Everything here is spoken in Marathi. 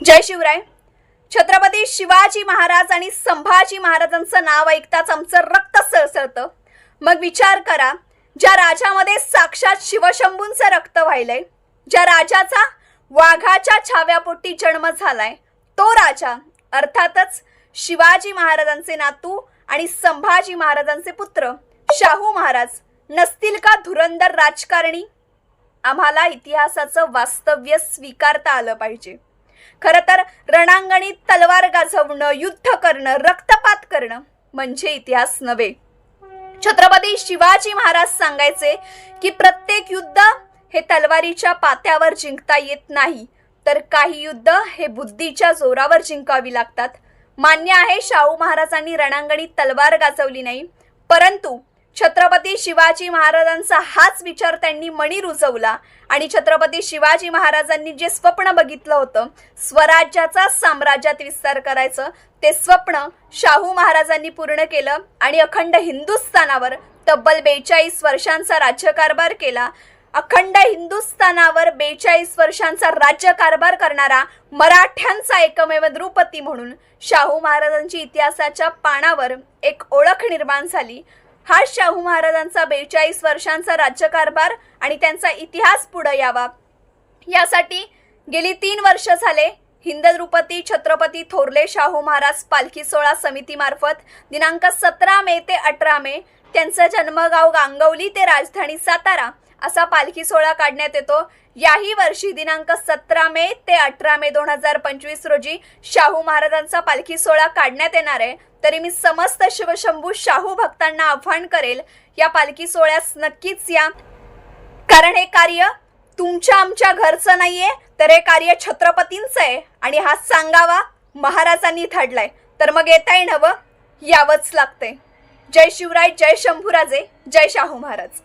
जय शिवराय. छत्रपती शिवाजी महाराज आणि संभाजी महाराजांचं नाव ऐकताच आमचं रक्त सळसळतं. मग विचार करा ज्या राजामध्ये साक्षात शिवशंभूंचं रक्त वाहिलंय ज्या राजाचा वाघाच्या छाव्यापोटी जन्म झालाय तो राजा अर्थातच शिवाजी महाराजांचे नातू आणि संभाजी महाराजांचे पुत्र शाहू महाराज नसतील का धुरंधर राजकारणी? आम्हाला इतिहासाचं वास्तव्य स्वीकारता आलं पाहिजे. खरं तर रणांगणी तलवार गाजवणं युद्ध करणं रक्तपात करणं म्हणजे इतिहास नव्हे. छत्रपती शिवाजी महाराज सांगायचे की प्रत्येक युद्ध हे तलवारीच्या पात्यावर जिंकता येत नाही तर काही युद्ध हे बुद्धीच्या जोरावर जिंकावी लागतात. मान्य आहे शाहू महाराजांनी रणांगणी तलवार गाजवली नाही परंतु छत्रपती शिवाजी महाराजांचा हाच विचार त्यांनी मणी रुजवला. आणि छत्रपती शिवाजी महाराजांनी जे स्वप्न बघितलं होतं स्वराज्याचा साम्राज्यात विस्तार करायचं ते स्वप्न शाहू महाराजांनी पूर्ण केलं आणि अखंड हिंदुस्थानावर तब्बल बेचाळीस वर्षांचा राज्यकारभार केला. अखंड हिंदुस्थानावर बेचाळीस वर्षांचा राज्यकारभार करणारा मराठ्यांचा एकमेव द्रुपती म्हणून शाहू महाराजांची इतिहासाच्या पानावर एक ओळख निर्माण झाली. हा शाहू महाराजांचा बेचाळीस वर्षांचा राज्यकारभार आणि त्यांचा इतिहास पुढे यावा. यासाठी गेली तीन वर्ष झाले हिंदद्रुपती छत्रपती थोरले शाहू महाराज पालखी सोहळा समितीमार्फत दिनांक सतरा मे ते अठरा मे त्यांचं जन्मगाव गांगवली ते राजधानी सातारा. असा पालखी सोहळा काढण्यात येतो. याही वर्षी दिनांक सतरा मे ते अठरा मे दोन हजार पंचवीस रोजी शाहू महाराजांचा पालखी सोहळा काढण्यात येणार आहे. तरी मी समस्त शिवशंभू शाहू भक्तांना आव्हान करेल या पालखी सोहळ्यास नक्कीच या. कारण हे कार्य तुमच्या आमच्या घरचं नाहीये तर हे कार्य छत्रपतींचं आहे आणि हा सांगावा महाराजांनी धाडलाय तर मग येता हवं यावंच लागतंय. जय शिवराय जय शंभूराजे जय शाहू महाराज.